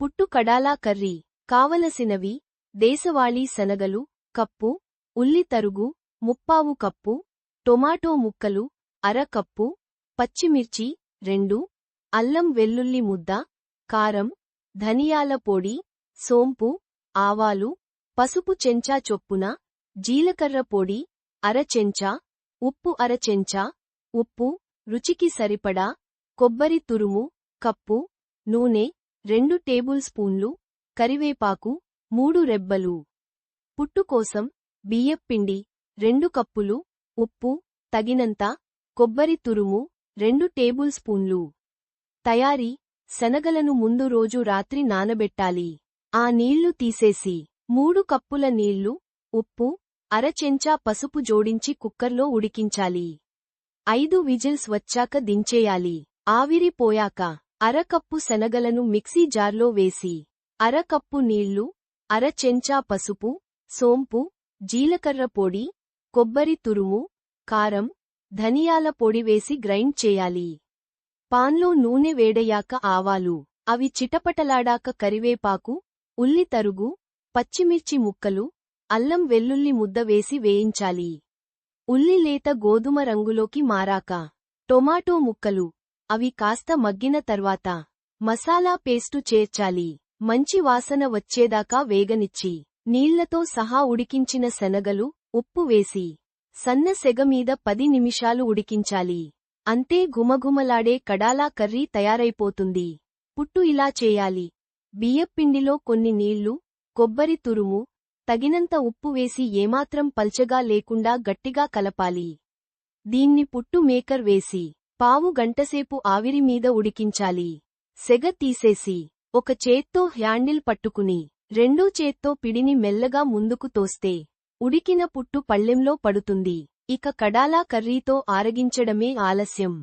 పుట్టు కడాలా కర్రీ కావలసినవి దేశవాళీ శనగలు కప్పు ఉల్లి తరుగు ముప్పావు కప్పు టొమాటో ముక్కలు అర కప్పు పచ్చిమిర్చి రెండు అల్లం వెల్లుల్లి ముద్ద కారం ధనియాల పొడి సోంపు ఆవాలు పసుపు చెంచా చొప్పున జీలకర్ర పొడి అర చెంచా ఉప్పు అర చెంచా ఉప్పు రుచికి సరిపడా కొబ్బరి తురుము కప్పు నూనె రెండు టేబుల్ స్పూన్లు కరివేపాకు మూడు రెబ్బలు. పుట్టు కోసం బియ్యప్పిండి రెండు కప్పులు ఉప్పు తగినంత కొబ్బరి తురుము రెండు టేబుల్ స్పూన్లు. తయారీ శనగలను ముందు రోజు రాత్రి నానబెట్టాలి. ఆ నీళ్ళు తీసేసి మూడు కప్పుల నీళ్ళు ఉప్పు అరచెంచా పసుపు జోడించి కుక్కర్లో ఉడికించాలి. ఐదు విజిల్స్ వచ్చాక దించేయాలి. ఆవిరి పోయాక అరకప్పు శనగలను మిక్సీ జార్లో వేసి అరకప్పు నీళ్ళు అర చెంచా పసుపు సోంపు జీలకర్ర పొడి కొబ్బరి తురుము కారం ధనియాల పొడి వేసి గ్రైండ్ చేయాలి. పాన్లో నూనె వేడయాక ఆవాలు అవి చిటపటలాడాక కరివేపాకు ఉల్లి తరుగు పచ్చిమిర్చి ముక్కలు అల్లం వెల్లుల్లి ముద్ద వేసి వేయించాలి. ఉల్లి లేత గోధుమ రంగులోకి మారాక టొమాటో ముక్కలు అవి కాస్త మగ్గిన తర్వాత మసాలా పేస్టు చేర్చాలి. మంచి వాసన వచ్చేదాకా వేగనిచ్చి నీళ్ళతో సహా ఉడికించిన శనగలు ఉప్పు వేసి సన్న సెగమీద పది నిమిషాలు ఉడికించాలి. అంతే ఘుమఘుమలాడే కడాలా కర్రీ తయారైపోతుంది. పుట్టు ఇలా చేయాలి. బియ్యప్పిండిలో కొన్ని నీళ్ళు కొబ్బరి తురుము తగినంత ఉప్పు వేసి ఏమాత్రం పల్చగా లేకుండా గట్టిగా కలపాలి. దీన్ని పుట్టు మేకర్ వేసి పావు గంటసేపు ఆవిరి మీద ఉడికించాలి. సెగ తీసేసి ఒక చేత్తో హ్యాండిల్ పట్టుకుని రెండో చేత్తో పిడిని మెల్లగా ముందుకు తోస్తే ఉడికిన పుట్టు పళ్ళెంలో పడుతుంది. ఇక కడాలా కర్రీతో ఆరగించడమే ఆలస్యం.